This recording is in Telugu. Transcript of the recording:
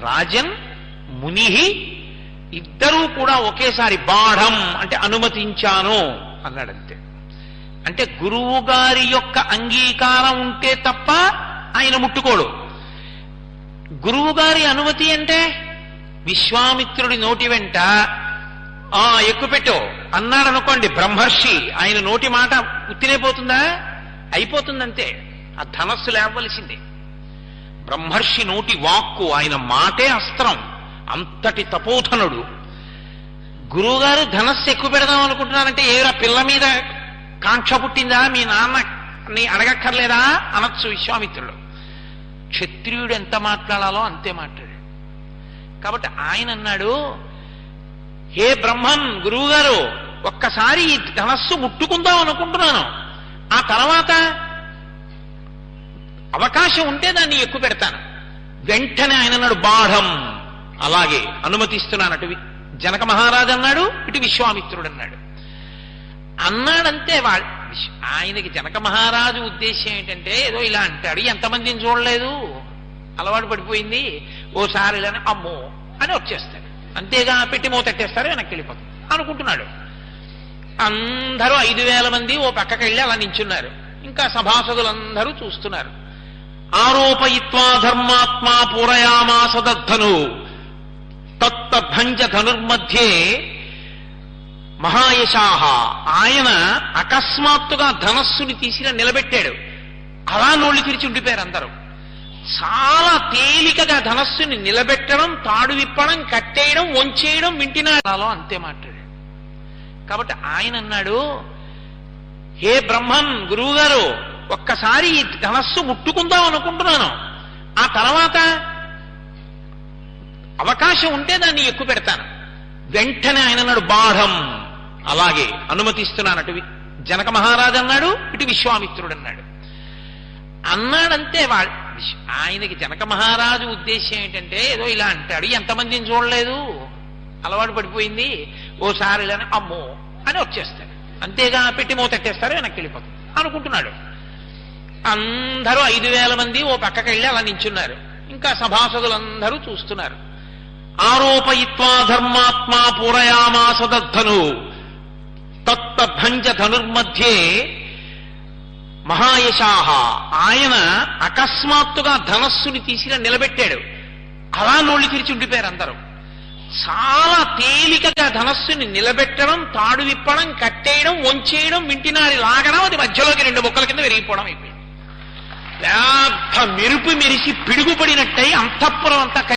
రాజన్ మునిహి ఇద్దరూ కూడా ఒకేసారి బాఢం అంటే అనుమతించాను అన్నాడంతే. అంటే గురువు గారి యొక్క అంగీకారం ఉంటే తప్ప ఆయన ముట్టుకోడు. గురువు గారి అనుమతి అంటే విశ్వామిత్రుడి నోటి వెంట ఆ ఎక్కుపెట్టో అన్నాడు అనుకోండి బ్రహ్మర్షి ఆయన నోటి మాట ఉత్తిరైపోతుందా అయిపోతుందంతే. ఆ ధనస్సు లేవలసిందే బ్రహ్మర్షి నోటి వాక్కు ఆయన మాటే అస్త్రం. అంతటి తపోధనుడు. గురువుగారు ధనస్సు ఎక్కువ పెడదాం అనుకుంటున్నారంటే ఏరా పిల్ల మీద కాంక్ష పుట్టిందా? మీ నాన్నని అడగక్కర్లేదా? అనొచ్చు విశ్వామిత్రుడు. క్షత్రియుడు ఎంత మాట్లాడాలో అంతే మాట్లాడాడు కాబట్టి ఆయన అన్నాడు హే బ్రహ్మన్ గురువుగారు ఒక్కసారి ఈ ధనస్సు ముట్టుకుందాం అనుకుంటున్నాను. ఆ తర్వాత అవకాశం ఉంటే దాన్ని ఎక్కువ పెడతాను. వెంటనే ఆయన అన్నాడు బాఢం. అలాగే అనుమతిస్తున్నాను అటు జనక మహారాజు అన్నాడు ఇటు విశ్వామిత్రుడు అన్నాడు. అన్నాడంతే వా ఆయనకి జనక మహారాజు ఉద్దేశం ఏంటంటే ఏదో ఇలా అంటాడు ఎంతమందిని చూడలేదు? అలవాటు పడిపోయింది? ఓసారి ఇలానే అమ్మో! అని వచ్చేస్తాడు. అంతేగా పెట్టి మూతట్టేస్తారు వెనక్కి వెళ్ళిపోతుంది అనుకుంటున్నాడు. అందరూ ఐదు వేల మంది ఓ పక్కకి వెళ్ళి అలా నించున్నారు. ఇంకా సభాసదులందరూ చూస్తున్నారు. ఆరోపయిత్వా ధర్మాత్మా పూరయామాసదద్ధను తత్తభంజ ధనుర్మధ్యే మహాయశాహ ఆయన అకస్మాత్తుగా ధనస్సుని తీసినా నిలబెట్టాడు. అలా నోళ్ళు తెరిచి ఉండిపోయారు అందరూ. చాలా తేలికగా ధనస్సుని నిలబెట్టడం తాడు విప్పడం కట్టేయడం వంచేయడం వింటినాడాలో అంతే మాట్లాడాడు. కాబట్టి ఆయన అన్నాడు హే బ్రహ్మన్ గురువుగారు ఒక్కసారి ఈ ధనస్సు ముట్టుకుందాం అనుకుంటున్నాను. ఆ తర్వాత అవకాశం ఉంటే దాన్ని ఎక్కువ పెడతాను. వెంటనే ఆయన అన్నాడు బాఢం అలాగే అనుమతిస్తున్నాను అటు జనక మహారాజు అన్నాడు ఇటు విశ్వామిత్రుడు అన్నాడు. అన్నాడంతే వా ఆయనకి జనక మహారాజు ఉద్దేశం ఏంటంటే ఏదో ఇలా అంటాడు ఎంతమందిని చూడలేదు. అలవాటు పడిపోయింది. ఓసారి ఇలానే అమ్మో అని వచ్చేస్తాడు. అంతేగా పెట్టి మూతట్టేస్తారు వెనక్కి వెళ్ళిపోతుంది అనుకుంటున్నాడు. అందరూ ఐదు వేల మంది ఓ పక్కకి వెళ్ళి అలా నించున్నారు. ఇంకా సభాసదులందరూ చూస్తున్నారు. ఆరోపయిత్వా ధర్మాత్మా పూరయామాస దద్ధను తత్తభంజ ధనుర్మధ్యే మహాయశాహ ఆయన అకస్మాత్తుగా ధనస్సుని తీసి నిలబెట్టాడు. అలా నోళ్ళు తెరిచి ఉండిపోయారు అందరూ. చాలా తేలికగా ధనస్సుని నిలబెట్టడం తాడు విప్పడం కట్టేయడం వంచేయడం వింటినారి లాగడం అది మధ్యలోకి రెండు బొక్కల కింద విరిగిపోవడం అయిపోయింది. పెద్ద మెరుపు మెరిసి పిడుగుపడినట్టయి అంతఃపురం అంతా